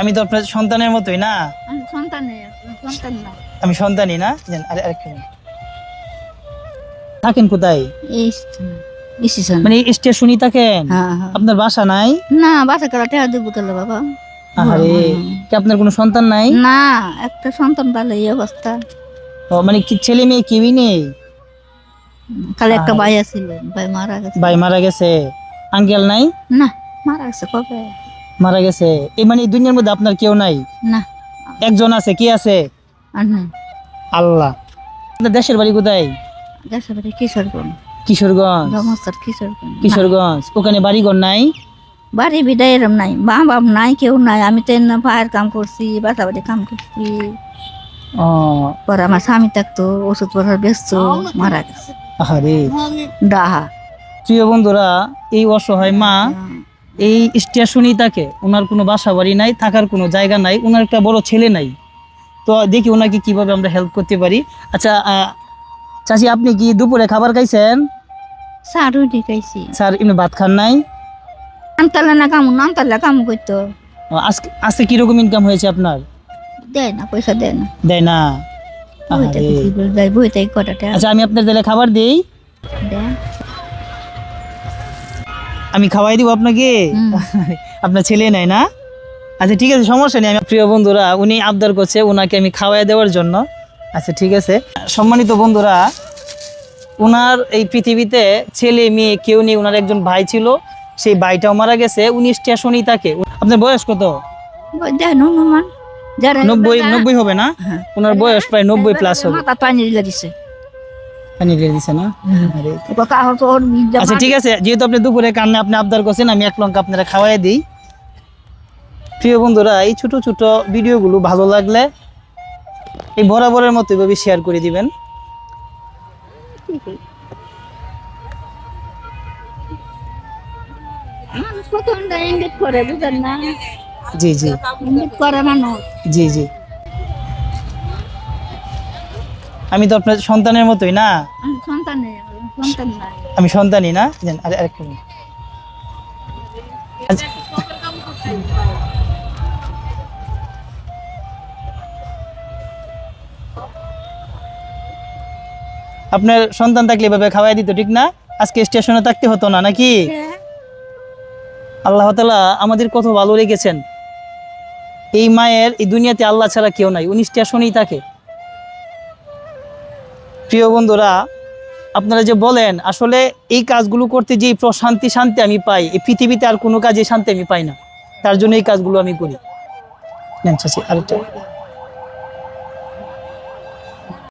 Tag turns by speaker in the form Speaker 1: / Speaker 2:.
Speaker 1: আমি তো আপনার সন্তানের মতোই না?
Speaker 2: আমি
Speaker 1: সন্তানই না। জান আরে আরেকটা থাকেন কোথায়? মানে স্টেশনই থাকেন?
Speaker 2: হ্যাঁ হ্যাঁ।
Speaker 1: আপনার বাসা নাই?
Speaker 2: না বাসা করা টেহা দেবো গেল বাবা?
Speaker 1: আরে কি আপনার কোনো সন্তান নাই?
Speaker 2: না একটা সন্তান এই অবস্থা।
Speaker 1: ও মানে কি ছেলে মেয়ে কেউই নেই?
Speaker 2: একটা ভাই আছিল ভাই মারা গেছে।
Speaker 1: ভাই মারা গেছে। আঙ্কেল নাই?
Speaker 2: না মারা গেছে কবে?
Speaker 1: মারা গেছে। এই মানে এই দুনিয়ার মধ্যে আপনার কেউ নাই?
Speaker 2: না।
Speaker 1: একজন আছে কি আছে?
Speaker 2: আর নেই।
Speaker 1: আল্লাহ। আপনার দেশের বাড়ি কোথায়?
Speaker 2: দেশে বাড়ি কিশোরগঞ্জ।
Speaker 1: কিশোরগঞ্জ?
Speaker 2: কিশোরগঞ্জ।
Speaker 1: কিশোরগঞ্জ। ওখানে বাড়িঘর নাই?
Speaker 2: বাড়ি বিদায় এরম নাই। মা বাপ নাই কেউ নাই। আমি তো এনে পায়ের কাম করছি বাসা বাড়ি কাম করছি।
Speaker 1: ও।
Speaker 2: পরে আমার স্বামী থাকতো ওষুধ পড়ার ব্যস্ত মারা গেছে।
Speaker 1: আরে
Speaker 2: ডাহা।
Speaker 1: প্রিয় বন্ধুরা এই অসহায় মা এই স্টেশনই তাকে ওনার কোনো বাসা বাড়ি নাই থাকার কোনো জায়গা নাই ওনার একটা বড় ছেলে নাই। তো দেখি ওনাকে কীভাবে আমরা হেল্প করতে পারি। আচ্ছা চাচি আপনি কি দুপুরে খাবার খাইছেন?
Speaker 2: রুটি খাইছি।
Speaker 1: স্যার এমনি ভাত খান নাই?
Speaker 2: না কামু কামু করতো
Speaker 1: আজকে আজকে কীরকম ইনকাম হয়েছে আপনার?
Speaker 2: দেয় না পয়সা দেয় না।
Speaker 1: দেয় না? আচ্ছা আমি আপনার তাহলে খাবার দিই।
Speaker 2: দেয়
Speaker 1: আমি খাওয়াই দিব আপনাকে? আপনার ছেলে নাই না? আচ্ছা ঠিক আছে সমস্যা নেই আমি প্রিয় বন্ধুরা উনি আবদার করছে ওনাকে আমি খাওয়াই দেওয়ার জন্য। আচ্ছা ঠিক আছে। সম্মানিত বন্ধুরা ওনার এই পৃথিবীতে ছেলে মেয়ে কেউ নেই ওনার একজন ভাই ছিল সেই ভাইটাও মারা গেছে উনি স্টেশনেই থাকে। আপনার বয়স কত? নব্বই নব্বই হবে না?
Speaker 2: হ্যাঁ।
Speaker 1: ওনার বয়স প্রায় নব্বই প্লাস হবে।
Speaker 2: পানি দিছে
Speaker 1: না? আচ্ছা ঠিক আছে যেহেতু আপনি দুপুরে কান্না আপনি আবদার করছেন আমি এক লঙ্কা আপনারা খাওয়াই দিই। প্রিয় বন্ধুরা এই ছোট ছোট ভিডিওগুলো ভালো লাগলে এই বরাবরের মতো এভাবে শেয়ার করে দিবেন। জি জি।
Speaker 2: করে মানুষ।
Speaker 1: জি জি। আমি তো আপনার সন্তানের মতোই না?
Speaker 2: আমি সন্তান নেই, সন্তান নাই
Speaker 1: আমি সন্তানই না? আরেকটা আচ্ছা। আপনার সন্তান থাকলে এভাবে খাওয়াই দিত ঠিক না? আজকে স্টেশনে থাকতে হতো না নাকি? আল্লাহ তালা আমাদের কত ভালো রেখেছেন। এই মায়ের এই দুনিয়াতে আল্লাহ ছাড়া কেউ নাই উনি স্টেশনেই থাকে। প্রিয় বন্ধুরা, আপনারা যে বলেন, আসলে এই কাজগুলো করতে যে প্রশান্তি, শান্তি আমি পাই, এই পৃথিবীতে আর কোনো কাজে শান্তি আমি পাই না। তার জন্য এই কাজগুলো আমি করি। আর